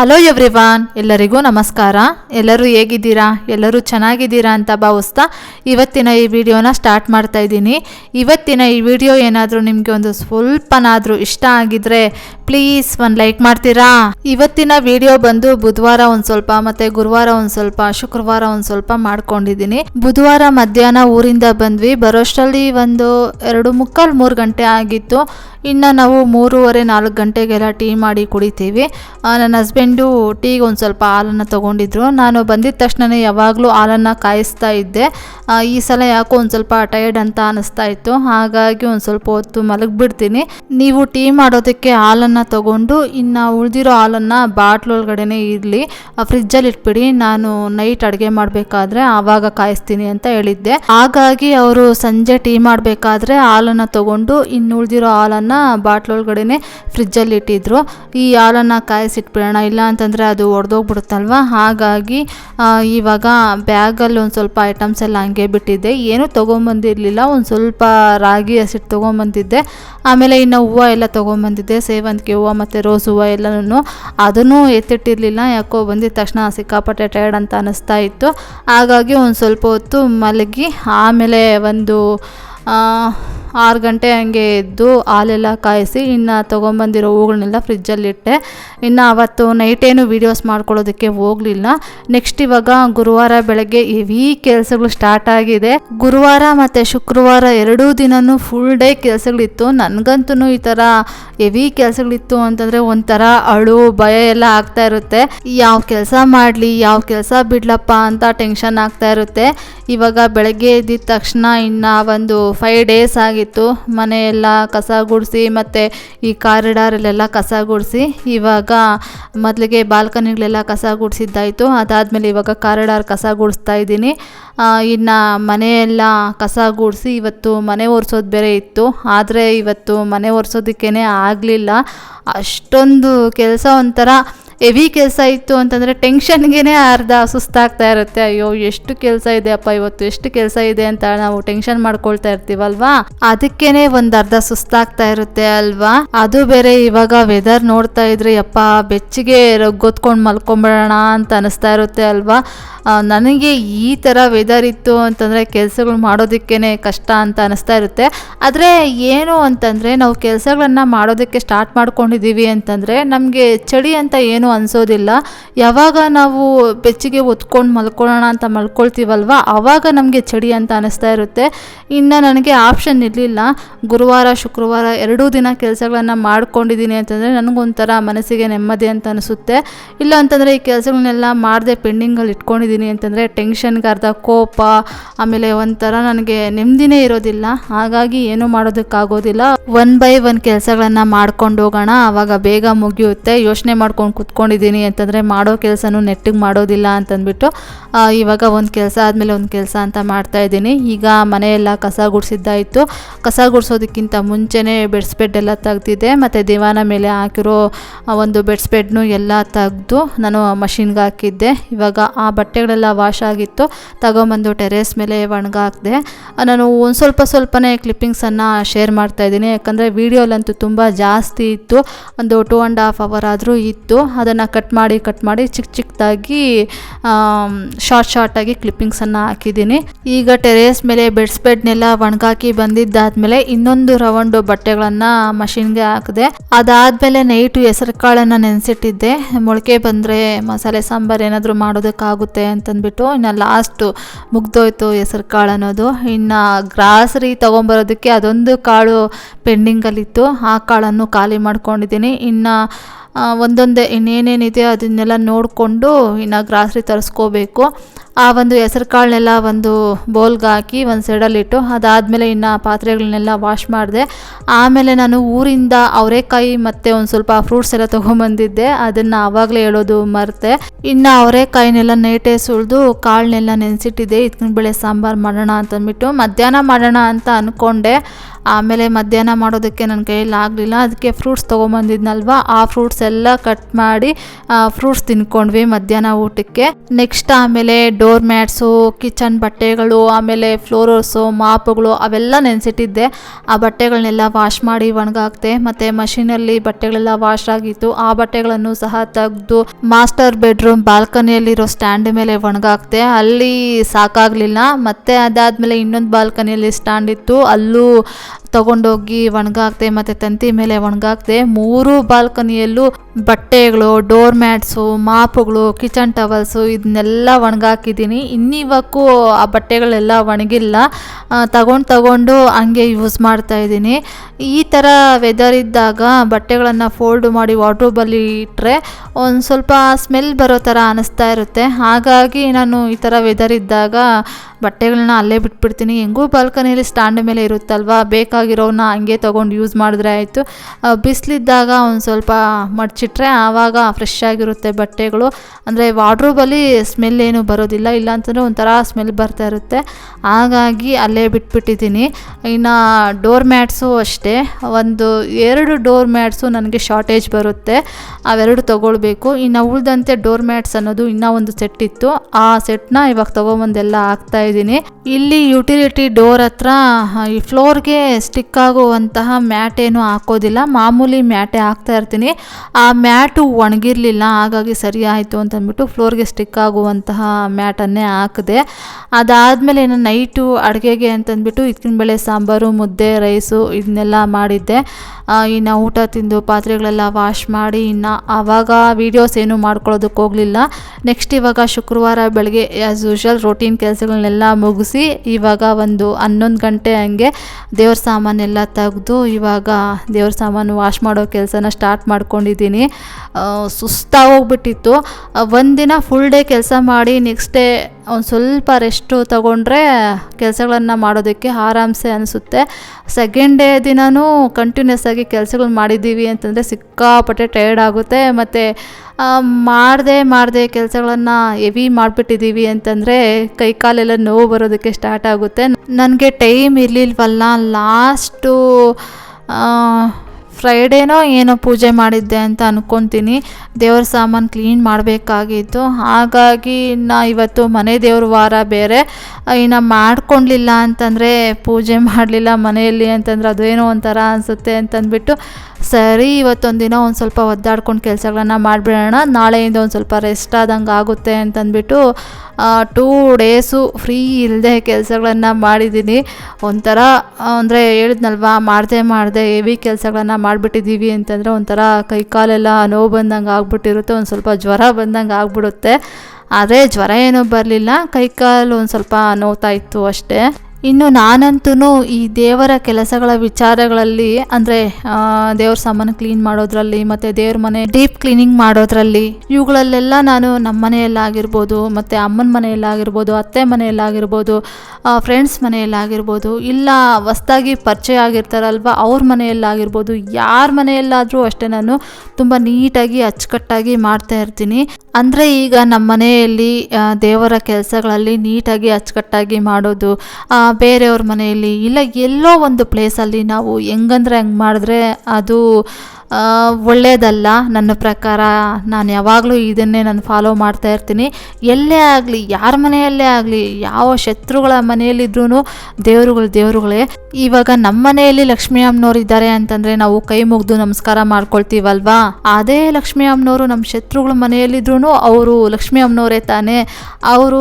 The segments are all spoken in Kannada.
ಹಲೋ ಎವ್ರಿವಾನ್ ಎಲ್ಲರಿಗೂ ನಮಸ್ಕಾರ. ಎಲ್ಲರೂ ಹೇಗಿದ್ದೀರಾ? ಎಲ್ಲರೂ ಚೆನ್ನಾಗಿದ್ದೀರಾ ಅಂತ ಭಾವಿಸ್ತಾ ಇವತ್ತಿನ ಈ ವಿಡಿಯೋನ ಸ್ಟಾರ್ಟ್ ಮಾಡ್ತಾ ಇದ್ದೀನಿ. ಇವತ್ತಿನ ಈ ವಿಡಿಯೋ ಏನಾದರೂ ನಿಮಗೆ ಒಂದು ಸ್ವಲ್ಪನಾದರೂ ಇಷ್ಟ ಆಗಿದ್ರೆ ಪ್ಲೀಸ್ ಒಂದು ಲೈಕ್ ಮಾಡ್ತೀರಾ? ಇವತ್ತಿನ ವಿಡಿಯೋ ಬಂದು ಬುಧವಾರ ಒಂದು ಸ್ವಲ್ಪ ಮತ್ತೆ ಗುರುವಾರ ಒಂದು ಸ್ವಲ್ಪ, ಶುಕ್ರವಾರ ಒಂದು ಸ್ವಲ್ಪ ಮಾಡ್ಕೊಂಡಿದ್ದೀನಿ. ಬುಧವಾರ ಮಧ್ಯಾಹ್ನ ಊರಿಂದ ಬಂದ್ವಿ. ಬರೋಷ್ಟರಲ್ಲಿ ಒಂದು ಎರಡು ಮುಕ್ಕಾಲು ಮೂರು ಗಂಟೆ ಆಗಿತ್ತು. ಇನ್ನು ನಾವು ಮೂರುವರೆ ನಾಲ್ಕು ಗಂಟೆಗೆಲ್ಲ ಟೀ ಮಾಡಿ ಕುಡಿತೀವಿ. ನನ್ನ ಹಸ್ಬೆಂಡು ಟೀಗೆ ಒಂದು ಸ್ವಲ್ಪ ಹಾಲನ್ನು ತೊಗೊಂಡಿದ್ರು. ನಾನು ಬಂದಿದ್ದ ತಕ್ಷಣ ಯಾವಾಗಲೂ ಹಾಲನ್ನು ಕಾಯಿಸ್ತಾ ಇದ್ದೆ. ಈ ಸಲ ಯಾಕೋ ಒಂದು ಸ್ವಲ್ಪ ಟಯರ್ಡ್ ಅಂತ ಅನ್ನಿಸ್ತಾ ಇತ್ತು. ಹಾಗಾಗಿ ಒಂದು ಸ್ವಲ್ಪ ಹೊತ್ತು ಮಲಗಿಬಿಡ್ತೀನಿ. ನೀವು ಟೀ ಮಾಡೋದಕ್ಕೆ ಹಾಲನ್ನು ತೊಗೊಂಡು, ಇನ್ನು ಉಳಿದಿರೋ ಹಾಲನ್ನು ಬಾಟ್ಲೊಳಗಡೆನೇ ಇರಲಿ ಫ್ರಿಜ್ಜಲ್ಲಿ ಇಟ್ಬಿಡಿ, ನಾನು ನೈಟ್ ಅಡುಗೆ ಮಾಡಬೇಕಾದ್ರೆ ಆವಾಗ ಕಾಯಿಸ್ತೀನಿ ಅಂತ ಹೇಳಿದ್ದೆ. ಹಾಗಾಗಿ ಅವರು ಸಂಜೆ ಟೀ ಮಾಡಬೇಕಾದ್ರೆ ಹಾಲನ್ನು ತಗೊಂಡು, ಇನ್ನು ಉಳಿದಿರೋ ಹಾಲನ್ನು ಬಾಟ್ಲೊಳಗಡೆನೆ ಫ್ರಿಜ್ಜಲ್ಲಿ ಇಟ್ಟಿದ್ರು. ಈ ಹಾಲನ್ನು ಕಾಯಿಸಿಟ್ಬಿಡೋಣ, ಇಲ್ಲ ಅಂತಂದರೆ ಅದು ಒಡೆದೋಗ್ಬಿಡುತ್ತಲ್ವ? ಹಾಗಾಗಿ ಇವಾಗ ಬ್ಯಾಗಲ್ಲಿ ಒಂದು ಸ್ವಲ್ಪ ಐಟಮ್ಸ್ ಎಲ್ಲ ಹಂಗೆ ಬಿಟ್ಟಿದ್ದೆ. ಏನೂ ತೊಗೊಂಬಂದಿರಲಿಲ್ಲ, ಒಂದು ಸ್ವಲ್ಪ ರಾಗಿ ಹಸಿಟ್ಟು ತೊಗೊಂಬಂದಿದ್ದೆ. ಆಮೇಲೆ ಇನ್ನು ಹೂವು ಎಲ್ಲ ತೊಗೊಂಬಂದಿದ್ದೆ, ಸೇವಂತಿಗೆ. ಹೂವು ಮತ್ತು ರೋಸ್ ಹೂವು ಎಲ್ಲನೂ ಅದನ್ನು ಎತ್ತಿಟ್ಟಿರಲಿಲ್ಲ. ಯಾಕೋ ಬಂದಿದ ತಕ್ಷಣ ಸಿಕ್ಕಾಪಟ್ಟೆ ಟಯರ್ಡ್ ಅಂತ ಅನ್ನಿಸ್ತಾ ಇತ್ತು. ಹಾಗಾಗಿ ಒಂದು ಸ್ವಲ್ಪ ಹೊತ್ತು ಮಲಗಿ, ಆಮೇಲೆ ಒಂದು ಆರು ಗಂಟೆ ಹಂಗೆ ಎದ್ದು ಹಾಲೆಲ್ಲ ಕಾಯಿಸಿ ಇನ್ನು ತೊಗೊಂಬಂದಿರೋ ಹೂಗಳನ್ನೆಲ್ಲ ಫ್ರಿಜ್ಜಲ್ಲಿಟ್ಟೆ. ಇನ್ನು ಅವತ್ತು ನೈಟೇನು ವೀಡಿಯೋಸ್ ಮಾಡ್ಕೊಳ್ಳೋದಕ್ಕೆ ಹೋಗಲಿಲ್ಲ. ನೆಕ್ಸ್ಟ್ ಇವಾಗ ಗುರುವಾರ ಬೆಳಗ್ಗೆ ಹೆವಿ ಕೆಲಸಗಳು ಸ್ಟಾರ್ಟ್ ಆಗಿದೆ. ಗುರುವಾರ ಮತ್ತು ಶುಕ್ರವಾರ ಎರಡೂ ದಿನವೂ ಫುಲ್ ಡೇ ಕೆಲಸಗಳಿತ್ತು. ನನಗಂತೂ ಈ ಥರ ಹೆವಿ ಕೆಲಸಗಳಿತ್ತು ಅಂತಂದರೆ ಒಂಥರ ಅಳು, ಭಯ ಎಲ್ಲ ಆಗ್ತಾ ಇರುತ್ತೆ. ಯಾವ ಕೆಲಸ ಮಾಡಲಿ, ಯಾವ ಕೆಲಸ ಬಿಡ್ಲಪ್ಪ ಅಂತ ಟೆನ್ಷನ್ ಆಗ್ತಾ ಇರುತ್ತೆ. ಇವಾಗ ಬೆಳಗ್ಗೆ ಎದ್ದಿದ ತಕ್ಷಣ ಇನ್ನು ಒಂದು ಫೈವ್ ಡೇಸ್ ಆಗಿತ್ತು. ಮನೆಯೆಲ್ಲ ಕಸ ಗುಡಿಸಿ ಮತ್ತು ಈ ಕಾರಿಡಾರಲ್ಲೆಲ್ಲ ಕಸ ಗುಡಿಸಿ, ಇವಾಗ ಮೊದಲಿಗೆ ಬಾಲ್ಕನಿಗಳೆಲ್ಲ ಕಸ ಗುಡಿಸಿದ್ದಾಯಿತು. ಅದಾದಮೇಲೆ ಇವಾಗ ಕಾರಿಡಾರ್ ಕಸ ಗುಡಿಸ್ತಾ ಇದ್ದೀನಿ. ಇನ್ನು ಮನೆಯೆಲ್ಲ ಕಸ ಗುಡಿಸಿ ಇವತ್ತು ಮನೆ ಒರೆಸೋದು ಬೇರೆ ಇತ್ತು. ಆದರೆ ಇವತ್ತು ಮನೆ ಒರೆಸೋದಕ್ಕೇ ಆಗಲಿಲ್ಲ. ಅಷ್ಟೊಂದು ಕೆಲಸ ಒಂಥರ ಹೆವಿ ಕೆಲಸ ಇತ್ತು ಅಂತಂದರೆ ಟೆನ್ಷನ್ಗೆ ಅರ್ಧ ಸುಸ್ತಾಗ್ತಾ ಇರುತ್ತೆ. ಅಯ್ಯೋ, ಎಷ್ಟು ಕೆಲಸ ಇದೆ ಅಪ್ಪ ಇವತ್ತು, ಎಷ್ಟು ಕೆಲಸ ಇದೆ ಅಂತ ನಾವು ಟೆನ್ಷನ್ ಮಾಡ್ಕೊಳ್ತಾ ಇರ್ತೀವಲ್ವಾ? ಅದಕ್ಕೇನೆ ಒಂದು ಅರ್ಧ ಸುಸ್ತಾಗ್ತಾ ಇರುತ್ತೆ ಅಲ್ವಾ? ಅದು ಬೇರೆ ಇವಾಗ ವೆದರ್ ನೋಡ್ತಾ ಇದ್ರೆ, ಯಪ್ಪ, ಬೆಚ್ಚಿಗೆ ರೊಗ್ಗೊತ್ಕೊಂಡು ಮಲ್ಕೊಂಬಿಡೋಣ ಅಂತ ಅನಿಸ್ತಾ ಇರುತ್ತೆ ಅಲ್ವಾ? ನನಗೆ ಈ ಥರ ವೆದರ್ ಇತ್ತು ಅಂತಂದರೆ ಕೆಲಸಗಳು ಮಾಡೋದಕ್ಕೇ ಕಷ್ಟ ಅಂತ ಅನಿಸ್ತಾ ಇರುತ್ತೆ. ಆದರೆ ಏನು ಅಂತಂದರೆ, ನಾವು ಕೆಲಸಗಳನ್ನ ಮಾಡೋದಕ್ಕೆ ಸ್ಟಾರ್ಟ್ ಮಾಡ್ಕೊಂಡಿದ್ದೀವಿ ಅಂತಂದರೆ, ನಮಗೆ ಚಳಿ ಅಂತ ಏನು ಅನಿಸೋದಿಲ್ಲ. ಯಾವಾಗ ನಾವು ಬೆಚ್ಚಗೆ ಒತ್ಕೊಂಡು ಮಲ್ಕೊಳ್ಳೋಣ ಅಂತ ಮಲ್ಕೊಳ್ತೀವಲ್ವ? ಆವಾಗ ನಮಗೆ ಚಳಿ ಅಂತ ಅನಿಸ್ತಾ ಇರುತ್ತೆ. ಇನ್ನು ನನಗೆ ಆಪ್ಷನ್ ಇರಲಿಲ್ಲ. ಗುರುವಾರ, ಶುಕ್ರವಾರ ಎರಡೂ ದಿನ ಕೆಲಸಗಳನ್ನು ಮಾಡ್ಕೊಂಡಿದ್ದೀನಿ ಅಂತಂದರೆ ನನಗೊಂಥರ ಮನಸ್ಸಿಗೆ ನೆಮ್ಮದಿ ಅಂತ ಅನಿಸುತ್ತೆ. ಇಲ್ಲ ಅಂತಂದರೆ ಈ ಕೆಲಸಗಳನ್ನೆಲ್ಲ ಮಾಡದೆ ಪೆಂಡಿಂಗಲ್ಲಿ ಇಟ್ಕೊಂಡಿದ್ದೀನಿ ಅಂತಂದರೆ ಟೆನ್ಷನ್ಗೆ ಅರ್ಧ ಕೋಪ, ಆಮೇಲೆ ಒಂಥರ ನನಗೆ ನೆಮ್ಮದಿನೇ ಇರೋದಿಲ್ಲ. ಹಾಗಾಗಿ ಏನೂ ಮಾಡೋದಕ್ಕಾಗೋದಿಲ್ಲ. ಒನ್ ಬೈ ಒನ್ ಕೆಲಸಗಳನ್ನು ಮಾಡ್ಕೊಂಡು ಹೋಗೋಣ. ಆವಾಗ ಬೇಗ ಮುಗಿಯುತ್ತೆ. ಯೋಚನೆ ಮಾಡ್ಕೊಂಡು ಕುತ್ಕೊಂಡಿದ್ದೀನಿ ಅಂತಂದರೆ ಮಾಡೋ ಕೆಲಸನೂ ನೆಟ್ಟಿಗೆ ಮಾಡೋದಿಲ್ಲ ಅಂತಂದ್ಬಿಟ್ಟು ಇವಾಗ ಒಂದು ಕೆಲಸ ಆದಮೇಲೆ ಒಂದು ಕೆಲಸ ಅಂತ ಮಾಡ್ತಾ ಇದ್ದೀನಿ. ಈಗ ಮನೆಯೆಲ್ಲ ಕಸ ಗುಡಿಸಿದ್ದಾಯಿತು. ಕಸ ಗುಡಿಸೋದಕ್ಕಿಂತ ಮುಂಚೆನೇ ಬೆಡ್ಸ್ಬೆಡ್ಡೆಲ್ಲ ತೆಗ್ದಿದ್ದೆ. ಮತ್ತು ದಿವಾನ ಮೇಲೆ ಹಾಕಿರೋ ಒಂದು ಬೆಡ್ಸ್ಬೆಡ್ನು ಎಲ್ಲ ತೆಗೆದು ನಾನು ಮಷಿನ್ಗೆ ಹಾಕಿದ್ದೆ. ಇವಾಗ ಆ ಬಟ್ಟೆಗಳೆಲ್ಲ ವಾಶ್ ಆಗಿತ್ತು. ತಗೊಂಬಂದು ಟೆರೇಸ್ ಮೇಲೆ ಒಣಗಾಕಿದೆ ನಾನು ಒಂದು ಸ್ವಲ್ಪ ಸ್ವಲ್ಪನೇ ಕ್ಲಿಪ್ಪಿಂಗ್ಸನ್ನು ಶೇರ್ ಮಾಡ್ತಾ ಇದ್ದೀನಿ. ಯಾಕಂದರೆ ವೀಡಿಯೋಲಂತೂ ತುಂಬ ಜಾಸ್ತಿ ಇತ್ತು. ಒಂದು ಟೂ ಆ್ಯಂಡ್ ಹಾಫ್ ಅವರ್ ಆದರೂ ಇತ್ತು. ಅದನ್ನು ಕಟ್ ಮಾಡಿ ಕಟ್ ಮಾಡಿ ಚಿಕ್ಕ ಚಿಕ್ಕದಾಗಿ ಶಾರ್ಟ್ ಶಾರ್ಟಾಗಿ ಕ್ಲಿಪ್ಪಿಂಗ್ಸನ್ನು ಹಾಕಿದ್ದೀನಿ. ಈಗ ಟೆರೇಸ್ ಮೇಲೆ ಬೆಡ್ಸ್ ಬೆಡ್ನೆಲ್ಲ ಒಣಗಾಕಿ ಬಂದಿದ್ದಾದ್ಮೇಲೆ ಇನ್ನೊಂದು ರೌಂಡು ಬಟ್ಟೆಗಳನ್ನು ಮಷಿನ್ಗೆ ಹಾಕಿದೆ. ಅದಾದಮೇಲೆ ನೈಟು ಹೆಸರು ಕಾಳನ್ನು ನೆನೆಸಿಟ್ಟಿದ್ದೆ. ಮೊಳಕೆ ಬಂದರೆ ಮಸಾಲೆ ಸಾಂಬಾರು ಏನಾದರೂ ಮಾಡೋದಕ್ಕಾಗುತ್ತೆ ಅಂತಂದ್ಬಿಟ್ಟು ಇನ್ನು ಲಾಸ್ಟು ಮುಗ್ದೋಯ್ತು ಹೆಸರು ಕಾಳು ಅನ್ನೋದು. ಇನ್ನು ಗ್ರಾಸರಿ ತೊಗೊಂಬರೋದಕ್ಕೆ ಅದೊಂದು ಕಾಳು ಪೆಂಡಿಂಗಲ್ಲಿತ್ತು ಆ ಕಾಳನ್ನು ಖಾಲಿ ಮಾಡ್ಕೊಂಡಿದ್ದೀನಿ. ಇನ್ನು ಒಂದೊಂದೇ ಇನ್ನೇನೇನಿದೆ ಅದನ್ನೆಲ್ಲ ನೋಡಿಕೊಂಡು ಇನ್ನು ಗ್ರಾಸರಿ ತರಿಸ್ಕೋಬೇಕು. ಆ ಒಂದು ಹೆಸರು ಕಾಳನ್ನೆಲ್ಲ ಒಂದು ಬೌಲ್ಗೆ ಹಾಕಿ ಒಂದು ಸೈಡಲ್ಲಿಟ್ಟು ಅದಾದಮೇಲೆ ಇನ್ನು ಪಾತ್ರೆಗಳನ್ನೆಲ್ಲ ವಾಶ್ ಮಾಡಿದೆ. ಆಮೇಲೆ ನಾನು ಊರಿಂದ ಅವರೆಕಾಯಿ ಮತ್ತು ಒಂದು ಸ್ವಲ್ಪ ಫ್ರೂಟ್ಸ್ ಎಲ್ಲ ತೊಗೊಂಬಂದಿದ್ದೆ. ಅದನ್ನು ಆವಾಗಲೇ ಹೇಳೋದು ಮರೆತೆ. ಇನ್ನು ಅವರೆಕಾಯಿನೆಲ್ಲ ನೈಟೇ ಸುಳಿದು ಕಾಳನ್ನೆಲ್ಲ ನೆನೆಸಿಟ್ಟಿದ್ದೆ. ಇದ್ಕಿನ ಬೆಳೆ ಸಾಂಬಾರು ಮಾಡೋಣ ಅಂತಂದ್ಬಿಟ್ಟು ಮಧ್ಯಾಹ್ನ ಮಾಡೋಣ ಅಂತ ಅಂದ್ಕೊಂಡೆ ಆಮೇಲೆ ಮಧ್ಯಾಹ್ನ ಮಾಡೋದಕ್ಕೆ ನನ್ನ ಕೈಯಲ್ಲಿ ಆಗಲಿಲ್ಲ. ಅದಕ್ಕೆ ಫ್ರೂಟ್ಸ್ ತೊಗೊಂಬಂದಿದ್ನಲ್ವ? ಆ ಫ್ರೂಟ್ಸ್ ಎಲ್ಲ ಕಟ್ ಮಾಡಿ ಫ್ರೂಟ್ಸ್ ತಿನ್ಕೊಂಡ್ವಿ ಮಧ್ಯಾಹ್ನ ಊಟಕ್ಕೆ. ನೆಕ್ಸ್ಟ್ ಆಮೇಲೆ ಡೋರ್ ಮ್ಯಾಟ್ಸು, ಕಿಚನ್ ಬಟ್ಟೆಗಳು, ಆಮೇಲೆ ಫ್ಲೋರರ್ಸು ಮಾಪುಗಳು ಅವೆಲ್ಲ ನೆನೆಸಿಟ್ಟಿದ್ದೆ. ಆ ಬಟ್ಟೆಗಳನ್ನೆಲ್ಲ ವಾಶ್ ಮಾಡಿ ಒಣಗಾಕ್ತೆ, ಮತ್ತು ಮಷಿನಲ್ಲಿ ಬಟ್ಟೆಗಳೆಲ್ಲ ವಾಶ್ ಆಗಿತ್ತು. ಆ ಬಟ್ಟೆಗಳನ್ನು ಸಹ ತೆಗೆದು ಮಾಸ್ಟರ್ ಬೆಡ್ರೂಮ್ ಬಾಲ್ಕನಿಯಲ್ಲಿರೋ ಸ್ಟ್ಯಾಂಡ್ ಮೇಲೆ ಒಣಗಾಕ್ತೆ. ಅಲ್ಲಿ ಸಾಕಾಗಲಿಲ್ಲ. ಮತ್ತು ಅದಾದಮೇಲೆ ಇನ್ನೊಂದು ಬಾಲ್ಕನಿಯಲ್ಲಿ ಸ್ಟ್ಯಾಂಡ್ ಇತ್ತು. ಅಲ್ಲೂ ತಗೊಂಡೋಗಿ ಒಣಗಾಕ್ದೆ ಮತ್ತು ತಂತಿ ಮೇಲೆ ಒಣಗಾಕ್ದೆ ಮೂರು ಬಾಲ್ಕನಿಯಲ್ಲೂ ಬಟ್ಟೆಗಳು ಡೋರ್ ಮ್ಯಾಟ್ಸು ಮಾಪುಗಳು ಕಿಚನ್ ಟವಲ್ಸು ಇದನ್ನೆಲ್ಲ ಒಣಗಾಕಿದ್ದೀನಿ. ಇನ್ನಿವಕ್ಕೂ ಆ ಬಟ್ಟೆಗಳೆಲ್ಲ ಒಣಗಿಲ್ಲ. ತಗೊಂಡು ತಗೊಂಡು ಹಂಗೆ ಯೂಸ್ ಮಾಡ್ತಾ ಇದ್ದೀನಿ. ಈ ಥರ ವೆದರ್ ಇದ್ದಾಗ ಬಟ್ಟೆಗಳನ್ನು ಫೋಲ್ಡ್ ಮಾಡಿ ವಾಟ್ರೂಬಲ್ಲಿ ಇಟ್ಟರೆ ಒಂದು ಸ್ವಲ್ಪ ಸ್ಮೆಲ್ ಬರೋ ಥರ ಅನ್ನಿಸ್ತಾ ಇರುತ್ತೆ. ಹಾಗಾಗಿ ನಾನು ಈ ಥರ ವೆದರ್ ಇದ್ದಾಗ ಬಟ್ಟೆಗಳನ್ನ ಅಲ್ಲೇ ಬಿಟ್ಬಿಡ್ತೀನಿ. ಹೆಂಗೂ ಬಾಲ್ಕನಿಯಲ್ಲಿ ಸ್ಟ್ಯಾಂಡ್ ಮೇಲೆ ಇರುತ್ತಲ್ವ? ಬೇಕಾಗಿರೋನ ಹಂಗೆ ತೊಗೊಂಡು ಯೂಸ್ ಮಾಡಿದ್ರೆ ಆಯಿತು. ಬಿಸಿಲಿದ್ದಾಗ ಒಂದು ಸ್ವಲ್ಪ ಮಡಚಿಟ್ರೆ ಆವಾಗ ಫ್ರೆಶ್ ಆಗಿರುತ್ತೆ ಬಟ್ಟೆಗಳು. ಅಂದರೆ ವಾಡ್ರೂಬಲ್ಲಿ ಸ್ಮೆಲ್ ಏನು ಬರೋದಿಲ್ಲ. ಇಲ್ಲಾಂತಂದರೆ ಒಂಥರ ಸ್ಮೆಲ್ ಬರ್ತಾ ಇರುತ್ತೆ. ಹಾಗಾಗಿ ಅಲ್ಲೇ ಬಿಟ್ಬಿಟ್ಟಿದ್ದೀನಿ. ಇನ್ನು ಡೋರ್ ಮ್ಯಾಟ್ಸು ಅಷ್ಟೇ. ಒಂದು ಎರಡು ಡೋರ್ ಮ್ಯಾಟ್ಸು ನನಗೆ ಶಾರ್ಟೇಜ್ ಬರುತ್ತೆ. ಅವೆರಡು ತೊಗೊಳ್ಬೇಕು. ಇನ್ನು ಉಳಿದಂತೆ ಡೋರ್ ಮ್ಯಾಟ್ಸ್ ಅನ್ನೋದು ಇನ್ನೂ ಒಂದು ಸೆಟ್ ಇತ್ತು. ಆ ಸೆಟ್ನ ಇವಾಗ ತೊಗೊಂಬಂದೆಲ್ಲ ಹಾಕ್ತಾ ಇದ್ದೀನಿ. ಇಲ್ಲಿ ಯುಟಿಲಿಟಿ ಡೋರ್ ಹತ್ರ ಈ ಫ್ಲೋರ್ಗೆ ಸ್ಟಿಕ್ ಆಗುವಂತಹ ಮ್ಯಾಟ್ ಏನು ಹಾಕೋದಿಲ್ಲ. ಮಾಮೂಲಿ ಮ್ಯಾಟೆ ಹಾಕ್ತಾ ಇರ್ತೀನಿ. ಆ ಮ್ಯಾಟು ಒಣಗಿರಲಿಲ್ಲ, ಹಾಗಾಗಿ ಸರಿ ಆಯಿತು ಅಂತಂದ್ಬಿಟ್ಟು ಫ್ಲೋರ್ಗೆ ಸ್ಟಿಕ್ ಆಗುವಂತಹ ಮ್ಯಾಟನ್ನೇ ಹಾಕಿದೆ. ಅದಾದಮೇಲೆ ನಾನು ನೈಟು ಅಡುಗೆಗೆ ಅಂತಂದ್ಬಿಟ್ಟು, ಇದ್ಕಿನ ಬೇಳೆ ಸಾಂಬಾರು, ಮುದ್ದೆ ರೈಸು ಇದನ್ನೆಲ್ಲ ಮಾಡಿದ್ದೆ. ಇನ್ನು ಊಟ ತಿಂದು ಪಾತ್ರೆಗಳೆಲ್ಲ ವಾಶ್ ಮಾಡಿ ಇನ್ನು ಆವಾಗ ವೀಡಿಯೋಸ್ ಏನು ಮಾಡ್ಕೊಳ್ಳೋದಕ್ಕೆ ಹೋಗಲಿಲ್ಲ. ನೆಕ್ಸ್ಟ್ ಇವಾಗ ಶುಕ್ರವಾರ ಬೆಳಗ್ಗೆ ಆ್ಯಸ್ ಯೂಶ್ವಲ್ ರೊಟೀನ್ ಕೆಲಸಗಳನ್ನೆಲ್ಲ ಮುಗಿಸಿ ಇವಾಗ ಒಂದು ಹನ್ನೊಂದು ಗಂಟೆ ಹಂಗೆ ದೇವ್ರ ಸಾಮಾನೆಲ್ಲ ತೆಗೆದು ಇವಾಗ ದೇವ್ರ ಸಾಮಾನು ವಾಶ್ ಮಾಡೋ ಕೆಲಸನ ಸ್ಟಾರ್ಟ್ ಮಾಡ್ಕೊಂಡಿದ್ದೀನಿ. ಸುಸ್ತಾಗೋಗ್ಬಿಟ್ಟಿತ್ತು ಒಂದಿನ ಫುಲ್ ಡೇ ಕೆಲಸ ಮಾಡಿ ನೆಕ್ಸ್ಟ್ ಡೇ ಒಂದು ಸ್ವಲ್ಪ ರೆಸ್ಟು ತಗೊಂಡ್ರೆ ಕೆಲಸಗಳನ್ನು ಮಾಡೋದಕ್ಕೆ ಆರಾಮ್ಸೆ ಅನಿಸುತ್ತೆ. ಸೆಕೆಂಡ್ ಡೇ ದಿನವೂ ಕಂಟಿನ್ಯೂಸ್ ಆಗಿ ಕೆಲಸಗಳು ಮಾಡಿದ್ದೀವಿ ಅಂತಂದರೆ ಸಿಕ್ಕಾಪಟ್ಟೆ ಟಯರ್ಡ್ ಆಗುತ್ತೆ. ಮತ್ತು ಮಾಡದೆ ಮಾಡದೆ ಕೆಲಸಗಳನ್ನು ಹೆವಿ ಮಾಡಿಬಿಟ್ಟಿದ್ದೀವಿ ಅಂತಂದರೆ ಕೈ ಕಾಲೆಲ್ಲ ನೋವು ಬರೋದಕ್ಕೆ ಸ್ಟಾರ್ಟ್ ಆಗುತ್ತೆ. ನನಗೆ ಟೈಮ್ ಇರಲಿಲ್ವಲ್ಲ ಲಾಸ್ಟು ಫ್ರೈಡೇನೋ ಏನೋ ಪೂಜೆ ಮಾಡಿದ್ದೆ ಅಂತ ಅಂದ್ಕೊತೀನಿ ದೇವ್ರ ಸಾಮಾನು ಕ್ಲೀನ್ ಮಾಡಬೇಕಾಗಿತ್ತು. ಹಾಗಾಗಿ ಇನ್ನು ಇವತ್ತು ಮನೆ ದೇವ್ರ ವಾರ ಬೇರೆ. ಇನ್ನು ಮಾಡ್ಕೊಳ್ಲಿಲ್ಲ ಅಂತಂದರೆ ಪೂಜೆ ಮಾಡಲಿಲ್ಲ ಮನೆಯಲ್ಲಿ ಅಂತಂದ್ರೆ ಅದೇನೋ ಒಂಥರ ಅನಿಸುತ್ತೆ ಅಂತಂದ್ಬಿಟ್ಟು ಸರಿ ಇವತ್ತೊಂದು ದಿನ ಒಂದು ಸ್ವಲ್ಪ ಒದ್ದಾಡ್ಕೊಂಡು ಕೆಲಸಗಳನ್ನ ಮಾಡಿಬಿಡೋಣ. ನಾಳೆಯಿಂದ ಒಂದು ಸ್ವಲ್ಪ ರೆಸ್ಟ್ ಆದಂಗೆ ಆಗುತ್ತೆ ಅಂತಂದ್ಬಿಟ್ಟು ಟೂ ಡೇಸು ಫ್ರೀ ಇಲ್ಲದೆ ಕೆಲಸಗಳನ್ನು ಮಾಡಿದ್ದೀನಿ ಒಂಥರ, ಅಂದರೆ ಹೇಳಿದ್ನಲ್ವ, ಮಾಡದೆ ಮಾಡದೆ ಹೆವಿ ಕೆಲಸಗಳನ್ನ ಮಾಡಿಬಿಟ್ಟಿದ್ದೀವಿ ಅಂತಂದರೆ ಒಂಥರ ಕೈ ಕಾಲೆಲ್ಲ ನೋವು ಬಂದಂಗೆ ಆಗ್ಬಿಟ್ಟಿರುತ್ತೆ, ಒಂದು ಸ್ವಲ್ಪ ಜ್ವರ ಬಂದಂಗೆ ಆಗ್ಬಿಡುತ್ತೆ. ಆದರೆ ಜ್ವರ ಏನೂ ಬರಲಿಲ್ಲ ಕೈ ಕಾಲು ಒಂದು ಸ್ವಲ್ಪ ನೋವ್ತಾ ಅಷ್ಟೇ. ಇನ್ನು ನಾನಂತೂ ಈ ದೇವರ ಕೆಲಸಗಳ ವಿಚಾರಗಳಲ್ಲಿ, ಅಂದರೆ ದೇವ್ರ ಸಾಮಾನು ಕ್ಲೀನ್ ಮಾಡೋದ್ರಲ್ಲಿ, ಮತ್ತು ದೇವ್ರ ಮನೆ ಡೀಪ್ ಕ್ಲೀನಿಂಗ್ ಮಾಡೋದ್ರಲ್ಲಿ, ಇವುಗಳಲ್ಲೆಲ್ಲ ನಾನು ನಮ್ಮ ಮನೆಯಲ್ಲಾಗಿರ್ಬೋದು, ಮತ್ತು ಅಮ್ಮನ ಮನೆಯಲ್ಲಾಗಿರ್ಬೋದು, ಅತ್ತೆ ಮನೆಯಲ್ಲಾಗಿರ್ಬೋದು ಫ್ರೆಂಡ್ಸ್ ಮನೆಯಲ್ಲಾಗಿರ್ಬೋದು, ಇಲ್ಲ ಹೊಸ್ದಾಗಿ ಪರಿಚಯ ಆಗಿರ್ತಾರಲ್ವ, ಅವ್ರ ಮನೆಯಲ್ಲಾಗಿರ್ಬೋದು, ಯಾರ ಮನೆಯಲ್ಲಾದರೂ ಅಷ್ಟೇ ನಾನು ತುಂಬ ನೀಟಾಗಿ, ಅಚ್ಚುಕಟ್ಟಾಗಿ ಮಾಡ್ತಾ ಇರ್ತೀನಿ. ಅಂದರೆ ಈಗ ನಮ್ಮ ಮನೆಯಲ್ಲಿ ದೇವರ ಕೆಲಸಗಳಲ್ಲಿ ನೀಟಾಗಿ ಅಚ್ಚುಕಟ್ಟಾಗಿ ಮಾಡೋದು ಬೇರೆಯವ್ರ ಮನೆಯಲ್ಲಿ, ಇಲ್ಲ ಎಲ್ಲೋ ಒಂದು ಪ್ಲೇಸಲ್ಲಿ ನಾವು ಹೆಂಗಂದ್ರೆ ಹಂಗೆ ಮಾಡಿದ್ರೆ ಅದು ಒಳ್ಳೆಯದಲ್ಲ ನನ್ನ ಪ್ರಕಾರ ನಾನು ಯಾವಾಗಲೂ ಇದನ್ನೇ ನಾನು ಫಾಲೋ ಮಾಡ್ತಾ ಇರ್ತೀನಿ. ಎಲ್ಲೇ ಆಗಲಿ, ಯಾರ ಮನೆಯಲ್ಲೇ ಆಗಲಿ, ಯಾವ ಶತ್ರುಗಳ ಮನೆಯಲ್ಲಿದ್ರೂ ದೇವರುಗಳು ದೇವರುಗಳೇ. ಇವಾಗ ನಮ್ಮ ಮನೆಯಲ್ಲಿ ಲಕ್ಷ್ಮೀ ಅಮ್ಮನವ್ರು ಇದ್ದಾರೆ ಅಂತಂದರೆ ನಾವು ಕೈ ಮುಗಿದು ನಮಸ್ಕಾರ ಮಾಡ್ಕೊಳ್ತೀವಲ್ವಾ? ಅದೇ ಲಕ್ಷ್ಮೀ ಅಮ್ಮನವರು ನಮ್ಮ ಶತ್ರುಗಳ ಮನೆಯಲ್ಲಿದ್ರೂ ಅವರು ಲಕ್ಷ್ಮೀ ಅಮ್ಮನವರೇ ತಾನೇ. ಅವರು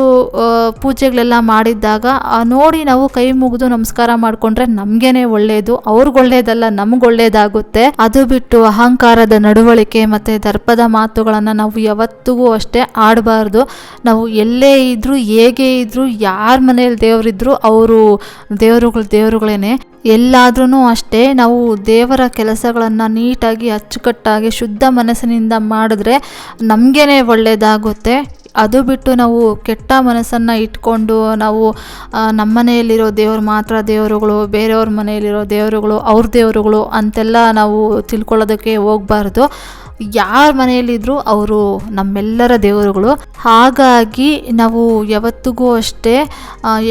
ಪೂಜೆಗಳೆಲ್ಲ ಮಾಡಿದ್ದಾಗ ನೋಡಿ ನಾವು ಕೈ ಮುಗಿದು ನಮಸ್ಕಾರ ಮಾಡಿಕೊಂಡ್ರೆ ನಮಗೇನೆ ಒಳ್ಳೆಯದು ಅವ್ರಿಗೆ ಒಳ್ಳೇದಲ್ಲ ನಮ್ಗೆ ಒಳ್ಳೇದಾಗುತ್ತೆ. ಅದು ಬಿಟ್ಟು ಅಹಂಕಾರದ ನಡವಳಿಕೆ ಮತ್ತು ದರ್ಪದ ಮಾತುಗಳನ್ನು ನಾವು ಯಾವತ್ತಿಗೂ ಅಷ್ಟೇ ಆಡಬಾರ್ದು. ನಾವು ಎಲ್ಲೇ ಇದ್ದರೂ ಹೇಗೆ ಇದ್ದರೂ ಯಾರ ಮನೇಲಿ ದೇವರಿದ್ರು ಅವರು ದೇವರುಗಳು ದೇವರುಗಳೇನೆ. ಎಲ್ಲಾದ್ರೂ ಅಷ್ಟೇ ನಾವು ದೇವರ ಕೆಲಸಗಳನ್ನು ನೀಟಾಗಿ, ಅಚ್ಚುಕಟ್ಟಾಗಿ, ಶುದ್ಧ ಮನಸ್ಸಿನಿಂದ ಮಾಡಿದ್ರೆ ನಮಗೇನೆ ಒಳ್ಳೆಯದಾಗುತ್ತೆ ಅದು ಬಿಟ್ಟು ನಾವು ಕೆಟ್ಟ ಮನಸ್ಸನ್ನು ಇಟ್ಕೊಂಡು ನಾವು ನಮ್ಮ ಮನೆಯಲ್ಲಿರೋ ದೇವರು ಮಾತ್ರ ದೇವರುಗಳು, ಬೇರೆಯವ್ರ ಮನೆಯಲ್ಲಿರೋ ದೇವರುಗಳು, ಅವ್ರ ದೇವರುಗಳು ಅಂತೆಲ್ಲ ನಾವು ತಿಳ್ಕೊಳ್ಳೋದಕ್ಕೆ ಹೋಗಬಾರ್ದು. ಯಾರ ಮನೆಯಲ್ಲಿದ್ದರೂ ಅವರು ನಮ್ಮೆಲ್ಲರ ದೇವರುಗಳು. ಹಾಗಾಗಿ ನಾವು ಯಾವತ್ತಿಗೂ ಅಷ್ಟೇ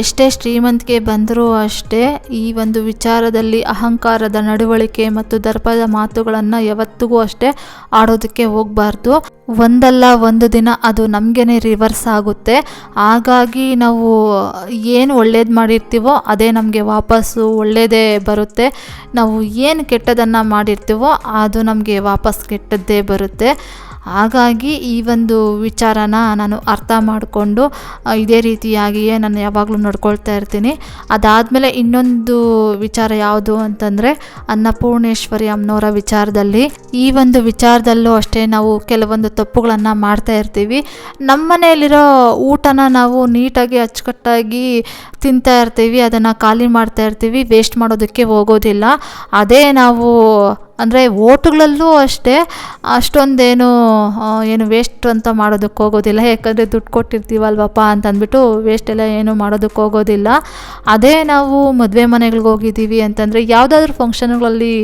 ಎಷ್ಟೇ ಶ್ರೀಮಂತಿಕೆ ಬಂದರೂ ಅಷ್ಟೇ ಈ ಒಂದು ವಿಚಾರದಲ್ಲಿ ಅಹಂಕಾರದ ನಡವಳಿಕೆ ಮತ್ತು ದರ್ಪದ ಮಾತುಗಳನ್ನು ಯಾವತ್ತಿಗೂ ಅಷ್ಟೇ ಆಡೋದಕ್ಕೆ ಹೋಗಬಾರ್ದು. ಒಂದಲ್ಲ ಒಂದು ದಿನ ಅದು ನಮಗೇ ರಿವರ್ಸ್ ಆಗುತ್ತೆ. ಹಾಗಾಗಿ ನಾವು ಏನು ಒಳ್ಳೇದು ಮಾಡಿರ್ತೀವೋ ಅದೇ ನಮಗೆ ವಾಪಸ್ಸು ಒಳ್ಳೆಯದೇ ಬರುತ್ತೆ. ನಾವು ಏನು ಕೆಟ್ಟದನ್ನು ಮಾಡಿರ್ತೀವೋ ಅದು ನಮಗೆ ವಾಪಸ್ ಕೆಟ್ಟದ್ದೇ ಬರುತ್ತೆ. ಹಾಗಾಗಿ ಈ ಒಂದು ವಿಚಾರನ ನಾನು ಅರ್ಥ ಮಾಡಿಕೊಂಡು ಇದೇ ರೀತಿಯಾಗಿಯೇ ನಾನು ಯಾವಾಗಲೂ ನಡ್ಕೊಳ್ತಾ ಇರ್ತೀನಿ. ಅದಾದಮೇಲೆ ಇನ್ನೊಂದು ವಿಚಾರ ಯಾವುದು ಅಂತಂದರೆ, ಅನ್ನಪೂರ್ಣೇಶ್ವರಿ ಅಮ್ಮನವರ ವಿಚಾರದಲ್ಲಿ. ಈ ಒಂದು ವಿಚಾರದಲ್ಲೂ ಅಷ್ಟೇ ನಾವು ಕೆಲವೊಂದು ತಪ್ಪುಗಳನ್ನು ಮಾಡ್ತಾ ಇರ್ತೀವಿ. ನಮ್ಮ ಮನೆಯಲ್ಲಿರೋ ಊಟನ ನಾವು ನೀಟಾಗಿ ಅಚ್ಚುಕಟ್ಟಾಗಿ ತಿಂತಾ ಇರ್ತೀವಿ, ಅದನ್ನು ಖಾಲಿ ಮಾಡ್ತಾ ಇರ್ತೀವಿ ವೇಸ್ಟ್ ಮಾಡೋದಕ್ಕೆ ಹೋಗೋದಿಲ್ಲ. ಅದೇ ನಾವು ಅಂದರೆ ಓಟುಗಳಲ್ಲೂ ಅಷ್ಟೇ ಅಷ್ಟೊಂದೇನು ಏನು ವೇಸ್ಟ್ ಅಂತ ಮಾಡೋದಕ್ಕೆ ಹೋಗೋದಿಲ್ಲ. ಯಾಕಂದರೆ ದುಡ್ಡು ಕೊಟ್ಟಿರ್ತೀವಲ್ವಪ್ಪ ಅಂತ ಅಂದ್ಬಿಟ್ಟು ವೇಸ್ಟ್ ಎಲ್ಲ ಏನು ಮಾಡೋದಕ್ಕೆ ಹೋಗೋದಿಲ್ಲ. ಅದೇ ನಾವು ಮದುವೆ ಮನೆಗಳಿಗೆ ಹೋಗಿದ್ದೀವಿ ಅಂತಂದರೆ ಯಾವುದಾದ್ರೂ ಫಂಕ್ಷನ್ಗಳಲ್ಲಿ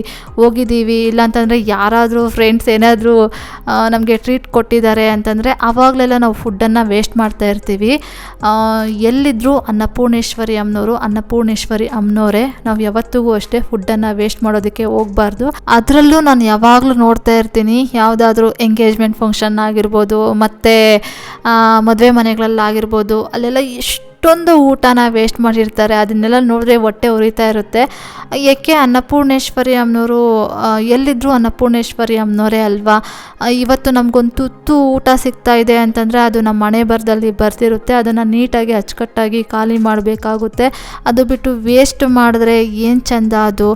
ಹೋಗಿದ್ದೀವಿ, ಇಲ್ಲಾಂತಂದರೆ ಯಾರಾದರೂ ಫ್ರೆಂಡ್ಸ್ ಏನಾದರೂ ನಮಗೆ ಟ್ರೀಟ್ ಕೊಟ್ಟಿದ್ದಾರೆ ಅಂತಂದರೆ ಆವಾಗಲೆಲ್ಲ ನಾವು ಫುಡ್ಡನ್ನು ವೇಸ್ಟ್ ಮಾಡ್ತಾ ಇರ್ತೀವಿ. ಎಲ್ಲಿದ್ದರೂ ಅನ್ನಪೂರ್ಣೇಶ್ವರಿ ಅಮ್ಮನವರು ಅನ್ನಪೂರ್ಣೇಶ್ವರಿ ಅಮ್ಮನವರೇ, ನಾವು ಯಾವತ್ತಿಗೂ ಅಷ್ಟೇ ಫುಡ್ಡನ್ನು ವೇಸ್ಟ್ ಮಾಡೋದಕ್ಕೆ ಹೋಗಬಾರ್ದು. ಅದರಲ್ಲೂ ನಾನು ಯಾವಾಗಲೂ ನೋಡ್ತಾ ಇರ್ತೀನಿ. ಯಾವುದಾದ್ರೂ ಎಂಗೇಜ್ಮೆಂಟ್ ಫಂಕ್ಷನ್ ಆಗಿರ್ಬೋದು ಮತ್ತು ಮದುವೆ ಮನೆಗಳಲ್ಲಾಗಿರ್ಬೋದು ಅಲ್ಲೆಲ್ಲ ಎಷ್ಟೊಂದು ಊಟನ ವೇಸ್ಟ್ ಮಾಡಿರ್ತಾರೆ. ಅದನ್ನೆಲ್ಲ ನೋಡಿದ್ರೆ ಹೊಟ್ಟೆ ಉರಿತಾ ಇರುತ್ತೆ. ಏಕೆ ಅನ್ನಪೂರ್ಣೇಶ್ವರಿ ಅಮ್ಮನವರು ಎಲ್ಲಿದ್ರು ಅನ್ನಪೂರ್ಣೇಶ್ವರಿ ಅಮ್ಮನವರೇ ಅಲ್ವಾ ಇವತ್ತು ನಮಗೊಂದು ತುತ್ತು ಊಟ ಸಿಗ್ತಾ ಇದೆ ಅಂತಂದರೆ ಅದು ನಮ್ಮ ಮನೆ ಬರದಲ್ಲಿ ಬರ್ತಿರುತ್ತೆ. ಅದನ್ನು ನೀಟಾಗಿ ಅಚ್ಚುಕಟ್ಟಾಗಿ ಖಾಲಿ ಮಾಡಬೇಕಾಗುತ್ತೆ. ಅದು ಬಿಟ್ಟು ವೇಸ್ಟ್ ಮಾಡಿದ್ರೆ ಏನು ಚಂದ ಅದು?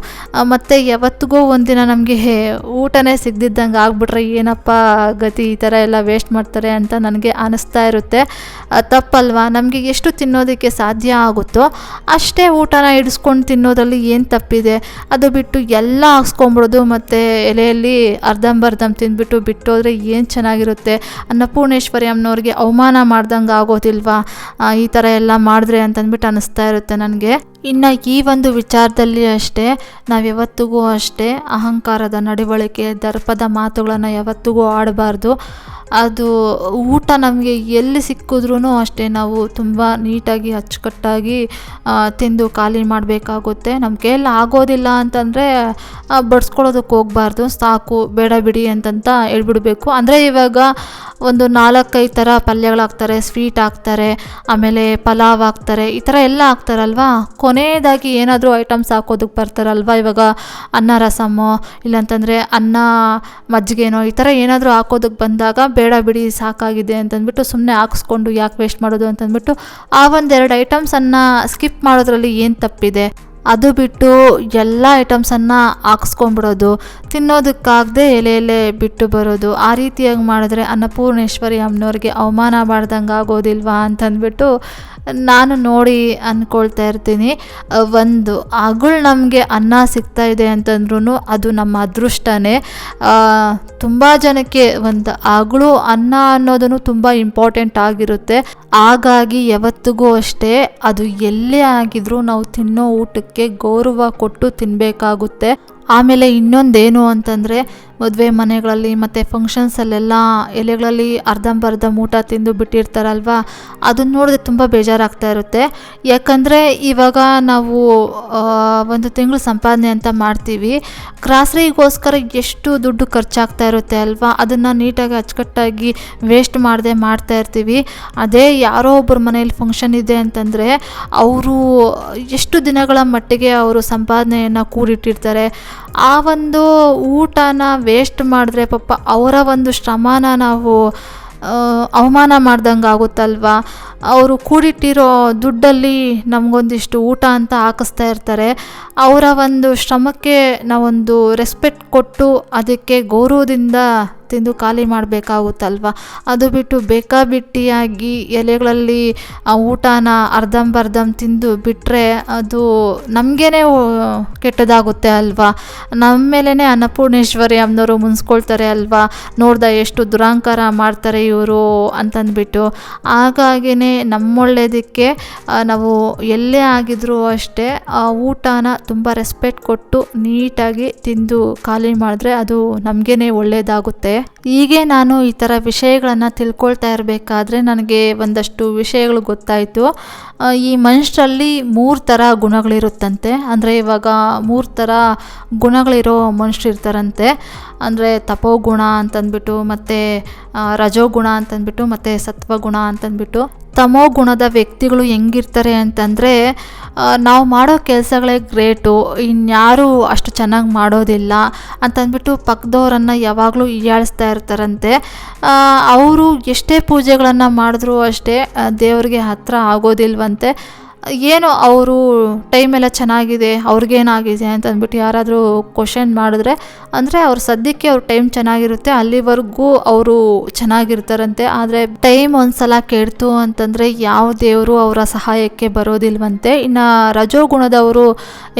ಮತ್ತು ಯಾವತ್ತಿಗೂ ಒಂದಿನ ನಮಗೆ ಊಟನೇ ಸಿಗ್ದಿದ್ದಂಗೆ ಆಗ್ಬಿಟ್ರೆ ಏನಪ್ಪ ಗತಿ ಈ ಥರ ಎಲ್ಲ ವೇಸ್ಟ್ ಮಾಡ್ತಾರೆ ಅಂತ ನನಗೆ ಅನಿಸ್ತಾ ಇರುತ್ತೆ. ತಪ್ಪಲ್ವಾ? ನಮಗೆ ಎಷ್ಟು ತಿನ್ನೋದಕ್ಕೆ ಸಾಧ್ಯ ಆಗುತ್ತೋ ಅಷ್ಟೇ ಊಟನ ಇಡಿಸ್ಕೊಂಡು ತಿನ್ನೋದ್ರಲ್ಲಿ ಏನು ತಪ್ಪಿದೆ? ಅದು ಬಿಟ್ಟು ಎಲ್ಲ ಹಾಕ್ಸ್ಕೊಂಬಿಡೋದು ಮತ್ತು ಎಲೆಯಲ್ಲಿ ಅರ್ಧಂಬರ್ಧಂ ತಿಂದ್ಬಿಟ್ಟು ಬಿಟ್ಟೋದ್ರೆ ಏನು ಚೆನ್ನಾಗಿರುತ್ತೆ? ಅನ್ನಪೂರ್ಣೇಶ್ವರಿ ಅಮ್ಮನವ್ರಿಗೆ ಅವಮಾನ ಮಾಡ್ದಂಗೆ ಆಗೋದಿಲ್ವಾ? ಈ ಥರ ಎಲ್ಲ ಮಾಡಿದ್ರೆ ಅಂತಂದ್ಬಿಟ್ಟು ಅನ್ನಿಸ್ತಾ ಇರುತ್ತೆ ನನಗೆ. ಇನ್ನು ಈ ಒಂದು ವಿಚಾರದಲ್ಲಿ ಅಷ್ಟೇ, ನಾವು ಯಾವತ್ತಿಗೂ ಅಷ್ಟೇ ಅಹಂಕಾರದ ನಡವಳಿಕೆ, ದರ್ಪದ ಮಾತುಗಳನ್ನು ಯಾವತ್ತಿಗೂ ಆಡಬಾರ್ದು. ಅದು ಊಟ ನಮಗೆ ಎಲ್ಲಿ ಸಿಕ್ಕಿದ್ರೂ ಅಷ್ಟೇ ನಾವು ತುಂಬ ನೀಟಾಗಿ ಅಚ್ಚುಕಟ್ಟಾಗಿ ತಿಂದು ಖಾಲಿ ಮಾಡಬೇಕಾಗುತ್ತೆ. ನಮ್ಮ ಕೈಯಲ್ಲಿ ಆಗೋದಿಲ್ಲ ಅಂತಂದರೆ ಬಡ್ಸ್ಕೊಳ್ಳೋದಕ್ಕೆ ಹೋಗಬಾರ್ದು. ಸಾಕು, ಬೇಡ ಬಿಡಿ ಅಂತಂತ ಹೇಳ್ಬಿಡ್ಬೇಕು. ಅಂದರೆ ಇವಾಗ ಒಂದು ನಾಲ್ಕೈದು ಥರ ಪಲ್ಯಗಳಾಗ್ತಾರೆ, ಸ್ವೀಟ್ ಹಾಕ್ತಾರೆ ಆಮೇಲೆ ಪಲಾವ್ ಹಾಕ್ತಾರೆ ಈ ಥರ ಎಲ್ಲ ಹಾಕ್ತಾರಲ್ವಾ ಕೊನೆಯದಾಗಿ ಏನಾದರೂ ಐಟಮ್ಸ್ ಹಾಕೋದಕ್ಕೆ ಬರ್ತಾರಲ್ವ? ಇವಾಗ ಅನ್ನ ರಸಮ್ಮೋ ಇಲ್ಲಾಂತಂದರೆ ಅನ್ನ, ಮಜ್ಜಿಗೆನೋ ಈ ಥರ ಏನಾದರೂ ಹಾಕೋದಕ್ಕೆ ಬಂದಾಗ ಬೇಡ ಬಿಡಿ, ಸಾಕಾಗಿದೆ ಅಂತಂದ್ಬಿಟ್ಟು ಸುಮ್ಮನೆ ಹಾಕ್ಸ್ಕೊಂಡು ಯಾಕೆ ವೇಸ್ಟ್ ಮಾಡೋದು ಅಂತಂದ್ಬಿಟ್ಟು ಆ ಒಂದೆರಡು ಐಟಮ್ಸನ್ನು ಸ್ಕಿಪ್ ಮಾಡೋದ್ರಲ್ಲಿ ಏನು ತಪ್ಪಿದೆ? ಅದು ಬಿಟ್ಟು ಎಲ್ಲ ಐಟಮ್ಸನ್ನು ಹಾಕ್ಸ್ಕೊಂಬಿಡೋದು ತಿನ್ನೋದಕ್ಕಾಗದೆ ಎಲೆ ಎಲೆ ಬಿಟ್ಟು ಬರೋದು, ಆ ರೀತಿಯಾಗಿ ಮಾಡಿದ್ರೆ ಅನ್ನಪೂರ್ಣೇಶ್ವರಿ ಅಮ್ಮನವ್ರಿಗೆ ಅವಮಾನ ಮಾಡ್ದಂಗೆ ಆಗೋದಿಲ್ವಾ ಅಂತಂದ್ಬಿಟ್ಟು ನಾನು ನೋಡಿ ಅಂದ್ಕೊಳ್ತಾ ಇರ್ತೀನಿ. ಒಂದು ಅಗಳು ನಮಗೆ ಅನ್ನ ಸಿಗ್ತಾ ಇದೆ ಅಂತಂದ್ರೂ ಅದು ನಮ್ಮ ಅದೃಷ್ಟನೇ. ತುಂಬ ಜನಕ್ಕೆ ಒಂದು ಅಗಳು ಅನ್ನ ಅನ್ನೋದನ್ನು ತುಂಬ ಇಂಪಾರ್ಟೆಂಟ್ ಆಗಿರುತ್ತೆ. ಹಾಗಾಗಿ ಯಾವತ್ತಿಗೂ ಅಷ್ಟೇ ಅದು ಎಲ್ಲೇ ಆಗಿದ್ರೂ ನಾವು ತಿನ್ನೋ ಊಟಕ್ಕೆ ಗೌರವ ಕೊಟ್ಟು ತಿನ್ನಬೇಕಾಗುತ್ತೆ ಆಮೇಲೆ ಇನ್ನೊಂದೇನು ಅಂತಂದರೆ ಮದುವೆ ಮನೆಗಳಲ್ಲಿ ಮತ್ತು ಫಂಕ್ಷನ್ಸಲ್ಲೆಲ್ಲ ಎಲೆಗಳಲ್ಲಿ ಅರ್ಧಂಬರ್ಧ ಊಟ ತಿಂದು ಬಿಟ್ಟಿರ್ತಾರಲ್ವಾ ಅದನ್ನ ನೋಡಿದ್ರೆ ತುಂಬ ಬೇಜಾರಾಗ್ತಾ ಇರುತ್ತೆ. ಯಾಕಂದರೆ ಇವಾಗ ನಾವು ಒಂದು ತಿಂಗಳು ಸಂಪಾದನೆ ಅಂತ ಮಾಡ್ತೀವಿ ಕ್ರಾಸರಿಗೋಸ್ಕರ ಎಷ್ಟು ದುಡ್ಡು ಖರ್ಚಾಗ್ತಾ ಇರುತ್ತೆ ಅಲ್ವಾ, ಅದನ್ನು ನೀಟಾಗಿ ಅಚ್ಚುಕಟ್ಟಾಗಿ ವೇಸ್ಟ್ ಮಾಡದೆ ಮಾಡ್ತಾ ಇರ್ತೀವಿ. ಅದೇ ಯಾರೋ ಒಬ್ಬರ ಮನೆಯಲ್ಲಿ ಫಂಕ್ಷನ್ ಇದೆ ಅಂತಂದರೆ ಅವರು ಎಷ್ಟು ದಿನಗಳ ಮಟ್ಟಿಗೆ ಅವರು ಸಂಪಾದನೆಯನ್ನು ಕೂಡಿಟ್ಟಿರ್ತಾರೆ ಆ ಒಂದು ಊಟನ ವೇಸ್ಟ್ ಮಾಡಿದ್ರೆ ಪಾಪ ಅವರ ಒಂದು ಶ್ರಮನ ನಾವು ಅವಮಾನ ಮಾಡ್ದಂಗೆ ಆಗುತ್ತಲ್ವಾ ಅವರು ಕೂಡಿಟ್ಟಿರೋ ದುಡ್ಡಲ್ಲಿ ನಮಗೊಂದಿಷ್ಟು ಊಟ ಅಂತ ಹಾಕಿಸ್ತಾ ಇರ್ತಾರೆ. ಅವರ ಒಂದು ಶ್ರಮಕ್ಕೆ ನಾವೊಂದು ರೆಸ್ಪೆಕ್ಟ್ ಕೊಟ್ಟು ಅದಕ್ಕೆ ಗೌರವದಿಂದ ತಿಂದು ಖಾಲಿ ಮಾಡಬೇಕಾಗುತ್ತಲ್ವ? ಅದು ಬಿಟ್ಟು ಬೇಕಾಬಿಟ್ಟಿಯಾಗಿ ಎಲೆಗಳಲ್ಲಿ ಆ ಊಟನ ಅರ್ಧಂಬರ್ಧಂ ತಿಂದು ಬಿಟ್ಟರೆ ಅದು ನಮಗೇನೆ ಕೆಟ್ಟದಾಗುತ್ತೆ ಅಲ್ವಾ? ನಮ್ಮ ಮೇಲೇ ಅನ್ನಪೂರ್ಣೇಶ್ವರಿ ಅಮ್ಮನವರು ಮುನ್ಸ್ಕೊಳ್ತಾರೆ ಅಲ್ವಾ? ನೋಡ್ದ ಎಷ್ಟು ದುರಾಂಕಾರ ಮಾಡ್ತಾರೆ ಇವರು ಅಂತಂದ್ಬಿಟ್ಟು. ಹಾಗಾಗಿನೇ ನಮ್ಮೊಳ್ಳೇದಕ್ಕೆ ಆ, ನಾವು ಎಲ್ಲೇ ಆಗಿದ್ರೂ ಅಷ್ಟೇ ಆ ಊಟನ ತುಂಬ ರೆಸ್ಪೆಕ್ಟ್ ಕೊಟ್ಟು ನೀಟಾಗಿ ತಿಂದು ಖಾಲಿ ಮಾಡಿದ್ರೆ ಅದು ನಮಗೇನೆ ಒಳ್ಳೆಯದಾಗುತ್ತೆ ಹೀಗೆ ನಾನು ಈ ಥರ ವಿಷಯಗಳನ್ನು ತಿಳ್ಕೊಳ್ತಾ ಇರಬೇಕಾದ್ರೆ ನನಗೆ ಒಂದಷ್ಟು ವಿಷಯಗಳು ಗೊತ್ತಾಯಿತು. ಈ ಮನುಷ್ಯರಲ್ಲಿ ಮೂರು ಥರ ಗುಣಗಳಿರುತ್ತಂತೆ. ಅಂದರೆ ಇವಾಗ ಮೂರು ಥರ ಗುಣಗಳಿರೋ ಮನುಷ್ಯರಿರ್ತಾರಂತೆ ಅಂದರೆ ತಪೋಗುಣ ಅಂತಂದ್ಬಿಟ್ಟು ಮತ್ತು ರಜೋಗುಣ ಅಂತಂದ್ಬಿಟ್ಟು ಮತ್ತು ಸತ್ವಗುಣ ಅಂತಂದ್ಬಿಟ್ಟು. ತಮೋ ಗುಣದ ವ್ಯಕ್ತಿಗಳು ಹೆಂಗಿರ್ತಾರೆ ಅಂತಂದರೆ ನಾವು ಮಾಡೋ ಕೆಲಸಗಳೇ ಗ್ರೇಟು, ಇನ್ಯಾರೂ ಅಷ್ಟು ಚೆನ್ನಾಗಿ ಮಾಡೋದಿಲ್ಲ ಅಂತಂದ್ಬಿಟ್ಟು ಪಕ್ಕದವರನ್ನು ಯಾವಾಗಲೂ ಹೀಯಾಳಿಸ್ತಾ ಇರ್ತಾರಂತೆ. ಅವರು ಎಷ್ಟೇ ಪೂಜೆಗಳನ್ನು ಮಾಡಿದ್ರೂ ಅಷ್ಟೇ ದೇವರಿಗೆ ಹತ್ತಿರ ಆಗೋದಿಲ್ವಂತೆ. ಏನು ಅವರು ಟೈಮೆಲ್ಲ ಚೆನ್ನಾಗಿದೆ, ಅವ್ರಿಗೇನಾಗಿದೆ ಅಂತ ಅಂದ್ಬಿಟ್ಟು ಯಾರಾದರೂ ಕ್ವಶನ್ ಮಾಡಿದ್ರೆ, ಅಂದರೆ ಅವ್ರ ಸದ್ಯಕ್ಕೆ ಅವ್ರ ಟೈಮ್ ಚೆನ್ನಾಗಿರುತ್ತೆ, ಅಲ್ಲಿವರೆಗೂ ಅವರು ಚೆನ್ನಾಗಿರ್ತಾರಂತೆ. ಆದರೆ ಟೈಮ್ ಒಂದ್ಸಲ ಕೆಡ್ತು ಅಂತಂದರೆ ಯಾವ ದೇವರು ಅವರ ಸಹಾಯಕ್ಕೆ ಬರೋದಿಲ್ವಂತೆ. ಇನ್ನು ರಜೋಗುಣದವರು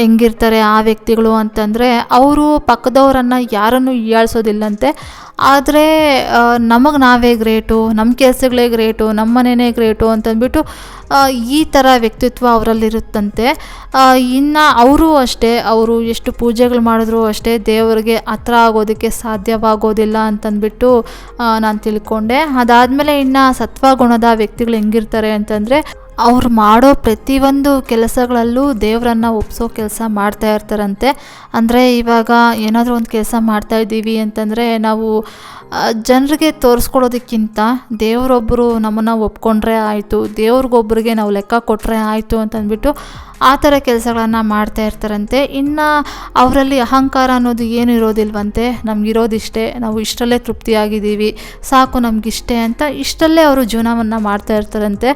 ಹೆಂಗಿರ್ತಾರೆ ಆ ವ್ಯಕ್ತಿಗಳು ಅಂತಂದರೆ, ಅವರು ಪಕ್ಕದವರನ್ನು ಯಾರನ್ನು ಹೀಯಾಳಿಸೋದಿಲ್ಲಂತೆ ಆದರೆ ನಮಗೆ ನಾವೇ ಗ್ರೇಟು ನಮ್ಮ ಕೆಲಸಗಳೇ ಗ್ರೇಟು ನಮ್ಮ ಮನೆಯೇ ಗ್ರೇಟು ಅಂತಂದ್ಬಿಟ್ಟು ಈ ಥರ ವ್ಯಕ್ತಿತ್ವ ಅವರಲ್ಲಿರುತ್ತಂತೆ. ಇನ್ನು ಅವರು ಅಷ್ಟೇ, ಅವರು ಎಷ್ಟು ಪೂಜೆಗಳು ಮಾಡಿದ್ರು ಅಷ್ಟೇ ದೇವರಿಗೆ ಹತ್ರ ಆಗೋದಕ್ಕೆ ಸಾಧ್ಯವಾಗೋದಿಲ್ಲ ಅಂತಂದ್ಬಿಟ್ಟು ನಾನು ತಿಳ್ಕೊಂಡೆ. ಅದಾದಮೇಲೆ ಇನ್ನು ಸತ್ವಗುಣದ ವ್ಯಕ್ತಿಗಳು ಹೆಂಗಿರ್ತಾರೆ ಅಂತಂದರೆ ಅವ್ರು ಮಾಡೋ ಪ್ರತಿಯೊಂದು ಕೆಲಸಗಳಲ್ಲೂ ದೇವರನ್ನು ಒಪ್ಸೋ ಕೆಲಸ ಮಾಡ್ತಾ ಇರ್ತಾರಂತೆ. ಅಂದರೆ ಇವಾಗ ಏನಾದರೂ ಒಂದು ಕೆಲಸ ಮಾಡ್ತಾ ಇದ್ದೀವಿ ಅಂತಂದರೆ ನಾವು ಜನರಿಗೆ ತೋರಿಸ್ಕೊಡೋದಕ್ಕಿಂತ ದೇವರೊಬ್ಬರು ನಮ್ಮನ್ನು ಒಪ್ಕೊಂಡ್ರೆ ಆಯಿತು, ದೇವ್ರಿಗೊಬ್ರಿಗೆ ನಾವು ಲೆಕ್ಕ ಕೊಟ್ಟರೆ ಆಯಿತು ಅಂತಂದ್ಬಿಟ್ಟು ಆ ಥರ ಕೆಲಸಗಳನ್ನು ಮಾಡ್ತಾ ಇರ್ತಾರಂತೆ. ಇನ್ನು ಅವರಲ್ಲಿ ಅಹಂಕಾರ ಅನ್ನೋದು ಏನು ಇರೋದಿಲ್ವಂತೆ, ನಮಗಿರೋದಿಷ್ಟೇ, ನಾವು ಇಷ್ಟರಲ್ಲೇ ತೃಪ್ತಿಯಾಗಿದ್ದೀವಿ, ಸಾಕು ನಮಗಿಷ್ಟೇ ಅಂತ ಇಷ್ಟಲ್ಲೇ ಅವರು ಜೀವನವನ್ನು ಮಾಡ್ತಾ ಇರ್ತಾರಂತೆ.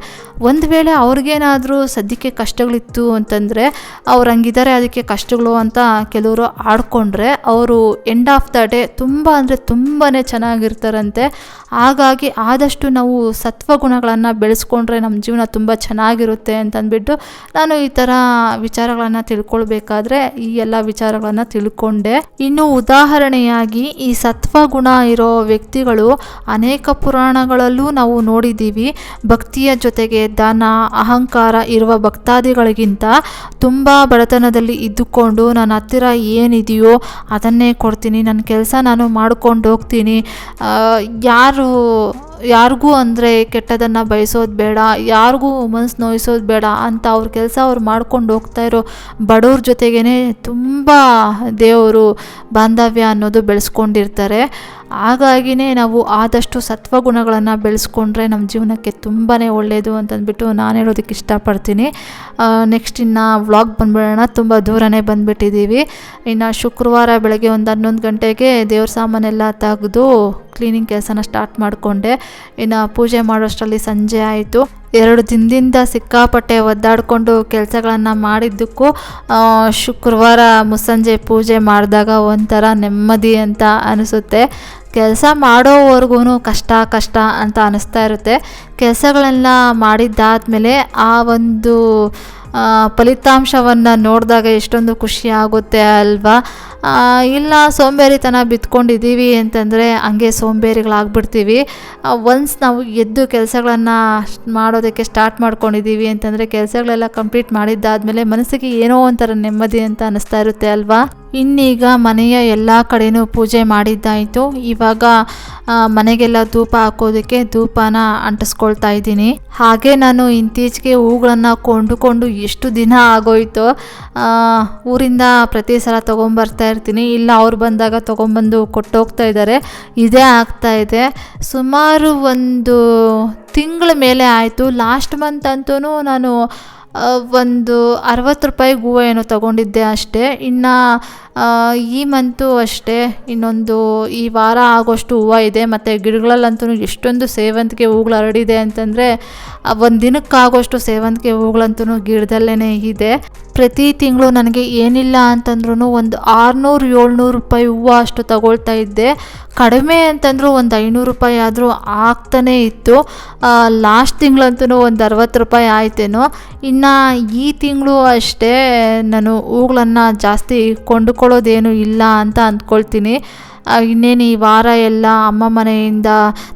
ಒಂದು ವೇಳೆ ಅವ್ರಿಗೇನಾದರೂ ಸದ್ಯಕ್ಕೆ ಕಷ್ಟಗಳಿತ್ತು ಅಂತಂದರೆ, ಅವ್ರು ಹಂಗಿದ್ದಾರೆ ಅದಕ್ಕೆ ಕಷ್ಟಗಳು ಅಂತ ಕೆಲವರು ಆಡ್ಕೊಂಡ್ರೆ, ಅವರು ಎಂಡ್ ಆಫ್ ದ ಡೇ ತುಂಬ ಅಂದರೆ ತುಂಬಾ ಚೆನ್ನಾಗಿರ್ತಾರಂತೆ. ಹಾಗಾಗಿ ಆದಷ್ಟು ನಾವು ಸತ್ವ ಗುಣಗಳನ್ನು ಬೆಳೆಸ್ಕೊಂಡ್ರೆ ನಮ್ಮ ಜೀವನ ತುಂಬ ಚೆನ್ನಾಗಿರುತ್ತೆ ಅಂತಂದ್ಬಿಟ್ಟು ನಾನು ಈ ಥರ ವಿಚಾರಗಳನ್ನು ತಿಳ್ಕೊಳ್ಬೇಕಾದ್ರೆ ಈ ಎಲ್ಲ ವಿಚಾರಗಳನ್ನು ತಿಳ್ಕೊಂಡೆ. ಇನ್ನು ಉದಾಹರಣೆಯಾಗಿ ಈ ಸತ್ವಗುಣ ಇರೋ ವ್ಯಕ್ತಿಗಳು ಅನೇಕ ಪುರಾಣಗಳಲ್ಲೂ ನಾವು ನೋಡಿದ್ದೀವಿ. ಭಕ್ತಿಯ ಜೊತೆಗೆ ದಾನ ಅಹಂಕಾರ ಇರುವ ಭಕ್ತಾದಿಗಳಿಗಿಂತ ತುಂಬ ಬಡತನದಲ್ಲಿ ಇದ್ದುಕೊಂಡು ನನ್ನ ಹತ್ತಿರ ಏನಿದೆಯೋ ಅದನ್ನೇ ಕೊಡ್ತೀನಿ, ನನ್ನ ಕೆಲಸ ನಾನು ಮಾಡ್ಕೊಂಡು ಹೋಗ್ತೀನಿ ಯಾರು ಯಾರಿಗೂ ಅಂದರೆ ಕೆಟ್ಟದನ್ನು ಬಯಸೋದು ಬೇಡ, ಯಾರಿಗೂ ಮನಸ್ಸು ನೋಯಿಸೋದು ಬೇಡ ಅಂತ ಅವ್ರ ಕೆಲಸ ಅವ್ರು ಮಾಡ್ಕೊಂಡು ಹೋಗ್ತಾ ಇರೋ ಬಡವ್ರ ಜೊತೆಗೇ ತುಂಬ ದೇವರು ಬಾಂಧವ್ಯ ಅನ್ನೋದು ಬೆಳೆಸ್ಕೊಂಡಿರ್ತಾರೆ. ಹಾಗಾಗಿನೇ ನಾವು ಆದಷ್ಟು ಸತ್ವಗುಣಗಳನ್ನು ಬೆಳೆಸ್ಕೊಂಡ್ರೆ ನಮ್ಮ ಜೀವನಕ್ಕೆ ತುಂಬಾ ಒಳ್ಳೆಯದು ಅಂತಂದ್ಬಿಟ್ಟು ನಾನು ಹೇಳೋದಕ್ಕೆ ಇಷ್ಟಪಡ್ತೀನಿ. ನೆಕ್ಸ್ಟ್ ಇನ್ನು ವ್ಲಾಗ್ ಬಂದ್ಬಿಡೋಣ. ತುಂಬ ದೂರನೇ ಬಂದುಬಿಟ್ಟಿದ್ದೀವಿ ಇನ್ನು ಶುಕ್ರವಾರ ಬೆಳಗ್ಗೆ ಒಂದು ಹನ್ನೊಂದು ಗಂಟೆಗೆ ದೇವ್ರ ಸಾಮಾನೆಲ್ಲ ತೆಗೆದು ಕ್ಲೀನಿಂಗ್ ಕೆಲಸನ ಸ್ಟಾರ್ಟ್ ಮಾಡಿಕೊಂಡೆ. ಇನ್ನು ಪೂಜೆ ಮಾಡೋಷ್ಟರಲ್ಲಿ ಸಂಜೆ ಆಯಿತು. ಎರಡು ದಿನದಿಂದ ಸಿಕ್ಕಾಪಟ್ಟೆ ಒದ್ದಾಡಿಕೊಂಡು ಕೆಲಸಗಳನ್ನು ಮಾಡಿದ್ದಕ್ಕೂ ಶುಕ್ರವಾರ ಮುಸ್ಸಂಜೆ ಪೂಜೆ ಮಾಡಿದಾಗ ಒಂಥರ ನೆಮ್ಮದಿ ಅಂತ ಅನಿಸುತ್ತೆ. ಕೆಲಸ ಮಾಡೋವರೆಗೂ ಕಷ್ಟ ಕಷ್ಟ ಅಂತ ಅನ್ನಿಸ್ತಾ ಇರುತ್ತೆ. ಕೆಲಸಗಳೆಲ್ಲ ಮಾಡಿದ್ದಾದಮೇಲೆ ಆ ಒಂದು ಫಲಿತಾಂಶವನ್ನು ನೋಡಿದಾಗ ಎಷ್ಟೊಂದು ಖುಷಿ ಆಗುತ್ತೆ ಅಲ್ವಾ? ಇಲ್ಲ, ಸೋಂಬೇರಿತನ ಬಿತ್ಕೊಂಡಿದ್ದೀವಿ ಅಂತಂದರೆ ಹಂಗೆ ಸೋಂಬೇರಿಗಳಾಗ್ಬಿಡ್ತೀವಿ. ಒನ್ಸ್ ನಾವು ಎದ್ದು ಕೆಲಸಗಳನ್ನು ಮಾಡೋದಕ್ಕೆ ಸ್ಟಾರ್ಟ್ ಮಾಡ್ಕೊಂಡಿದ್ದೀವಿ ಅಂತಂದರೆ ಕೆಲಸಗಳೆಲ್ಲ ಕಂಪ್ಲೀಟ್ ಮಾಡಿದ್ದಾದಮೇಲೆ ಮನಸ್ಸಿಗೆ ಏನೋ ಒಂಥರ ನೆಮ್ಮದಿ ಅಂತ ಅನ್ನಿಸ್ತಾ ಇರುತ್ತೆ ಅಲ್ವಾ? ಇನ್ನೀಗ ಮನೆಯ ಎಲ್ಲ ಕಡೆಯೂ ಪೂಜೆ ಮಾಡಿದ್ದಾಯಿತು. ಇವಾಗ ಮನೆಗೆಲ್ಲ ಧೂಪ ಹಾಕೋದಕ್ಕೆ ಧೂಪನ ಅಂಟಿಸ್ಕೊಳ್ತಾ ಇದ್ದೀನಿ. ಹಾಗೆ ನಾನು ಇತ್ತೀಚೆಗೆ ಹೂಗಳನ್ನು ಕೊಂಡುಕೊಂಡು ಎಷ್ಟು ದಿನ ಆಗೋಯ್ತು. ಊರಿಂದ ಪ್ರತಿ ಸಲ ತೊಗೊಂಬರ್ತಾ ಇರ್ತೀನಿ. ಇಲ್ಲ, ಅವ್ರು ಬಂದಾಗ ತೊಗೊಂಬಂದು ಕೊಟ್ಟೋಗ್ತಾ ಇದ್ದಾರೆ. ಇದೇ ಆಗ್ತಾ ಇದೆ. ಸುಮಾರು ಒಂದು ತಿಂಗಳ ಮೇಲೆ ಆಯಿತು. ಲಾಸ್ಟ್ ಮಂತ್ ಅಂತೂ ನಾನು ಒಂದು ಅರವತ್ತು ರೂಪಾಯಿ ಹೂವು ಏನೋ ತೊಗೊಂಡಿದ್ದೆ ಅಷ್ಟೇ. ಇನ್ನು ಈ ಮಂತು ಅಷ್ಟೇ. ಇನ್ನೊಂದು ಈ ವಾರ ಆಗೋಷ್ಟು ಹೂವು ಇದೆ, ಮತ್ತು ಗಿಡಗಳಲ್ಲಂತೂ ಎಷ್ಟೊಂದು ಸೇವಂತಿಗೆ ಹೂಗಳು ಹರಡಿದೆ ಅಂತಂದರೆ ಒಂದು ದಿನಕ್ಕಾಗೋಷ್ಟು ಸೇವಂತಿಗೆ ಹೂಗಳಂತೂ ಗಿಡದಲ್ಲೇ ಇದೆ. ಪ್ರತಿ ತಿಂಗಳು ನನಗೆ ಏನಿಲ್ಲ ಅಂತಂದ್ರೂ ಒಂದು ಆರುನೂರು, ಏಳ್ನೂರು ರೂಪಾಯಿ ಹೂವು ಅಷ್ಟು ತಗೊಳ್ತಾ ಇದ್ದೆ. ಕಡಿಮೆ ಅಂತಂದರೂ ಒಂದು ಐನೂರು ರೂಪಾಯಿ ಆದರೂ ಆಗ್ತಾನೇ ಇತ್ತು. ಲಾಸ್ಟ್ ತಿಂಗಳಂತೂ ಒಂದು ಅರವತ್ತು ರೂಪಾಯಿ ಆಯ್ತೇನೋ. ಇನ್ನು ಈ ತಿಂಗಳು ಅಷ್ಟೇ ನಾನು ಹೂಗಳನ್ನು ಜಾಸ್ತಿ ಕೊಂಡುಕೊಳ್ಳೋದೇನು ಇಲ್ಲ ಅಂತ ಅಂದ್ಕೊಳ್ತೀನಿ. ಇನ್ನೇನು ಈ ವಾರ ಎಲ್ಲ ಅಮ್ಮ ಮನೆಯಿಂದ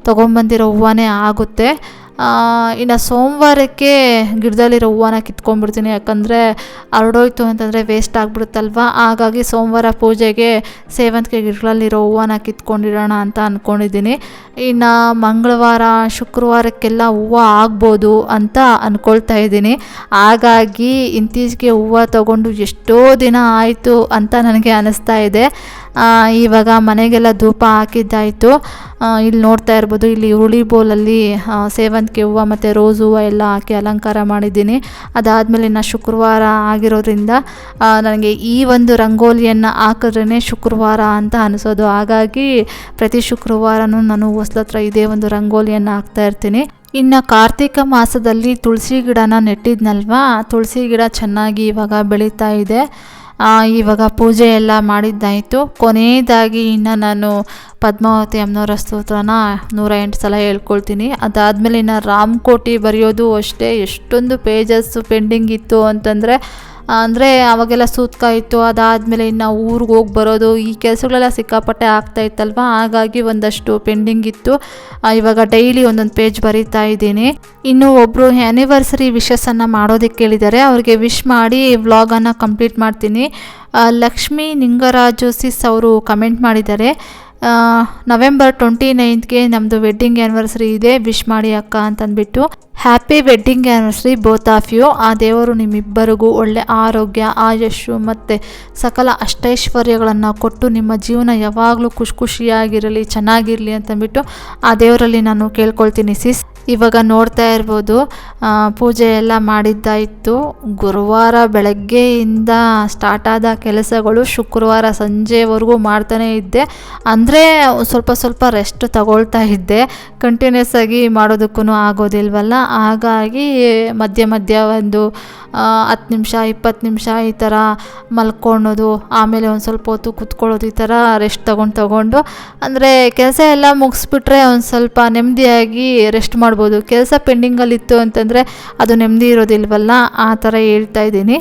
ತೊಗೊಂಬಂದಿರೋ ಹೂವನೇ ಆಗುತ್ತೆ. ಇನ್ನು ಸೋಮವಾರಕ್ಕೆ ಗಿಡದಲ್ಲಿರೋ ಹೂವನ್ನ ಕಿತ್ಕೊಂಡ್ಬಿಡ್ತೀನಿ, ಯಾಕಂದರೆ ಹರಡೋಯ್ತು ಅಂತಂದರೆ ವೇಸ್ಟ್ ಆಗಿಬಿಡುತ್ತಲ್ವ? ಹಾಗಾಗಿ ಸೋಮವಾರ ಪೂಜೆಗೆ ಸೇವಂತಿಗೆ ಗಿಡಗಳಲ್ಲಿರೋ ಹೂವನ ಕಿತ್ಕೊಂಡಿರೋಣ ಅಂತ ಅಂದ್ಕೊಂಡಿದ್ದೀನಿ ಇನ್ನು ಮಂಗಳವಾರ, ಶುಕ್ರವಾರಕ್ಕೆಲ್ಲ ಹೂವು ಆಗ್ಬೋದು ಅಂತ ಅಂದ್ಕೊಳ್ತಾ ಇದ್ದೀನಿ. ಹಾಗಾಗಿ ಇಂತೀಚೆಗೆ ಹೂವು ತಗೊಂಡು ಎಷ್ಟೋ ದಿನ ಆಯಿತು ಅಂತ ನನಗೆ ಅನ್ನಿಸ್ತಾ ಇದೆ. ಇವಾಗ ಮನೆಗೆಲ್ಲ ಧೂಪ ಹಾಕಿದ್ದಾಯಿತು. ಇಲ್ಲಿ ನೋಡ್ತಾ ಇರ್ಬೋದು, ಇಲ್ಲಿ ಹುಳಿ ಬೋಲಲ್ಲಿ ಸೇವಂತಿಗೆ ಹೂವು ಮತ್ತು ರೋಸ್ ಹೂವು ಎಲ್ಲ ಹಾಕಿ ಅಲಂಕಾರ ಮಾಡಿದ್ದೀನಿ. ಅದಾದಮೇಲೆ ಇನ್ನು ಶುಕ್ರವಾರ ಆಗಿರೋದ್ರಿಂದ ನನಗೆ ಈ ಒಂದು ರಂಗೋಲಿಯನ್ನು ಹಾಕಿದ್ರೇ ಶುಕ್ರವಾರ ಅಂತ ಅನಿಸೋದು. ಹಾಗಾಗಿ ಪ್ರತಿ ಶುಕ್ರವಾರನೂ ನಾನು ಹೊಸ್ಲತ್ರ ಇದೇ ಒಂದು ರಂಗೋಲಿಯನ್ನು ಹಾಕ್ತಾ ಇರ್ತೀನಿ. ಇನ್ನು ಕಾರ್ತಿಕ ಮಾಸದಲ್ಲಿ ತುಳಸಿ ಗಿಡನ ನೆಟ್ಟಿದ್ನಲ್ವಾ? ತುಳಸಿ ಗಿಡ ಚೆನ್ನಾಗಿ ಇವಾಗ ಬೆಳೀತಾ ಇದೆ. ಇವಾಗ ಪೂಜೆ ಎಲ್ಲ ಮಾಡಿದ್ದಾಯಿತು. ಕೊನೆಯದಾಗಿ ಇನ್ನು ನಾನು ಪದ್ಮಾವತಿ ಅಮ್ಮನವರ ಸ್ತೋತ್ರನ ನೂರ ಎಂಟು ಸಲ ಹೇಳ್ಕೊಳ್ತೀನಿ. ಅದಾದಮೇಲೆ ಇನ್ನು ರಾಮಕೋಟಿ ಬರೆಯೋದು ಅಷ್ಟೇ. ಎಷ್ಟೊಂದು ಪೇಜಸ್ಸು ಪೆಂಡಿಂಗ್ ಇತ್ತು ಅಂತಂದರೆ ಅಂದರೆ ಅವಾಗೆಲ್ಲ ಸೂತ್ಕ ಇತ್ತು ಅದಾದಮೇಲೆ ಇನ್ನು ಊರಿಗೆ ಹೋಗಿ ಬರೋದು, ಈ ಕೆಲಸಗಳೆಲ್ಲ ಸಿಕ್ಕಾಪಟ್ಟೆ ಆಗ್ತಾ ಇತ್ತಲ್ವ? ಹಾಗಾಗಿ ಒಂದಷ್ಟು ಪೆಂಡಿಂಗ್ ಇತ್ತು. ಇವಾಗ ಡೈಲಿ ಒಂದೊಂದು ಪೇಜ್ ಬರೀತಾ ಇದ್ದೀನಿ. ಇನ್ನು ಒಬ್ಬರು ಆ್ಯನಿವರ್ಸರಿ ವಿಶಸ್ಸನ್ನು ಮಾಡೋದಕ್ಕೆ ಕೇಳಿದ್ದಾರೆ ಅವ್ರಿಗೆ ವಿಶ್ ಮಾಡಿ ವ್ಲಾಗನ್ನು ಕಂಪ್ಲೀಟ್ ಮಾಡ್ತೀನಿ. ಲಕ್ಷ್ಮೀ ನಿಂಗರಾಜು ಸಿಸ್ ಅವರು ಕಮೆಂಟ್ ಮಾಡಿದ್ದಾರೆ. ನವೆಂಬರ್ ಟ್ವೆಂಟಿ ನೈನ್ತ್ಗೆ ನಮ್ಮದು ವೆಡ್ಡಿಂಗ್ ಆ್ಯನಿವರ್ಸರಿ ಇದೆ. ವಿಶ್ ಮಾಡಿ ಅಕ್ಕ ಅಂತಂದ್ಬಿಟ್ಟು. Happy wedding anniversary both of you ಆ ದೇವರು ನಿಮ್ಮಿಬ್ಬರಿಗೂ ಒಳ್ಳೆ ಆರೋಗ್ಯ, ಆಯಸ್ಸು ಮತ್ತು ಸಕಲ ಅಷ್ಟೈಶ್ವರ್ಯಗಳನ್ನು ಕೊಟ್ಟು ನಿಮ್ಮ ಜೀವನ ಯಾವಾಗಲೂ ಖುಷಿ ಖುಷಿಯಾಗಿರಲಿ ಚೆನ್ನಾಗಿರಲಿ ಅಂತಂದ್ಬಿಟ್ಟು ಆ ದೇವರಲ್ಲಿ ನಾನು ಕೇಳ್ಕೊಳ್ತೀನಿ ಸಿಸ್ ಇವಾಗ ನೋಡ್ತಾ ಇರ್ಬೋದು ಪೂಜೆ ಎಲ್ಲ ಮಾಡಿದ್ದಾಯಿತು. ಗುರುವಾರ ಬೆಳಗ್ಗೆಯಿಂದ ಸ್ಟಾರ್ಟ್ ಆದ ಕೆಲಸಗಳು ಶುಕ್ರವಾರ ಸಂಜೆವರೆಗೂ ಮಾಡ್ತಾನೇ ಇದ್ದೆ. ಅಂದರೆ ಸ್ವಲ್ಪ ಸ್ವಲ್ಪ ರೆಸ್ಟ್ ತಗೊಳ್ತಾ ಇದ್ದೆ. ಕಂಟಿನ್ಯೂಸ್ ಆಗಿ ಮಾಡೋದಕ್ಕೂ ಆಗೋದಿಲ್ವಲ್ಲ? ಹಾಗಾಗಿ ಮಧ್ಯ ಮಧ್ಯ ಒಂದು ಹತ್ತು ನಿಮಿಷ, ಇಪ್ಪತ್ತು ನಿಮಿಷ ಈ ಥರ ಮಲ್ಕೊಳ್ಳೋದು, ಆಮೇಲೆ ಒಂದು ಸ್ವಲ್ಪ ಹೊತ್ತು ಕುತ್ಕೊಳ್ಳೋದು ಈ ಥರ ರೆಸ್ಟ್ ತೊಗೊಂಡು ತೊಗೊಂಡು, ಅಂದರೆ ಕೆಲಸ ಎಲ್ಲ ಮುಗಿಸ್ಬಿಟ್ರೆ ಒಂದು ಸ್ವಲ್ಪ ನೆಮ್ಮದಿಯಾಗಿ ರೆಸ್ಟ್ ಮಾಡ್ಬೋದು. ಕೆಲಸ ಪೆಂಡಿಂಗಲ್ಲಿತ್ತು ಅಂತಂದರೆ ಅದು ನೆಮ್ಮದಿ ಇರೋದಿಲ್ವಲ್ಲ? ಆ ಥರ ಹೇಳ್ತಾ ಇದ್ದೀನಿ.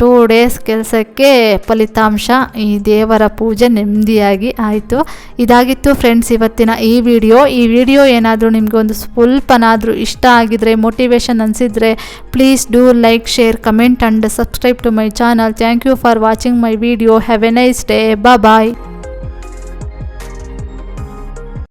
ಟೂ ಡೇಸ್ ಕೆಲಸಕ್ಕೆ ಫಲಿತಾಂಶ, ಈ ದೇವರ ಪೂಜೆ ನೆಮ್ಮದಿಯಾಗಿ ಆಯಿತು. ಇದಾಗಿತ್ತು ಫ್ರೆಂಡ್ಸ್ ಇವತ್ತಿನ ಈ ವಿಡಿಯೋ ಈ ವಿಡಿಯೋ ಏನಾದರೂ ನಿಮಗೆ ಒಂದು ಸ್ವಲ್ಪನಾದರೂ ಇಷ್ಟ ಆಗಿದ್ರೆ motivation ಅನಿಸಿದರೆ please do like share comment and subscribe to my channel thank you for watching my video have a nice day bye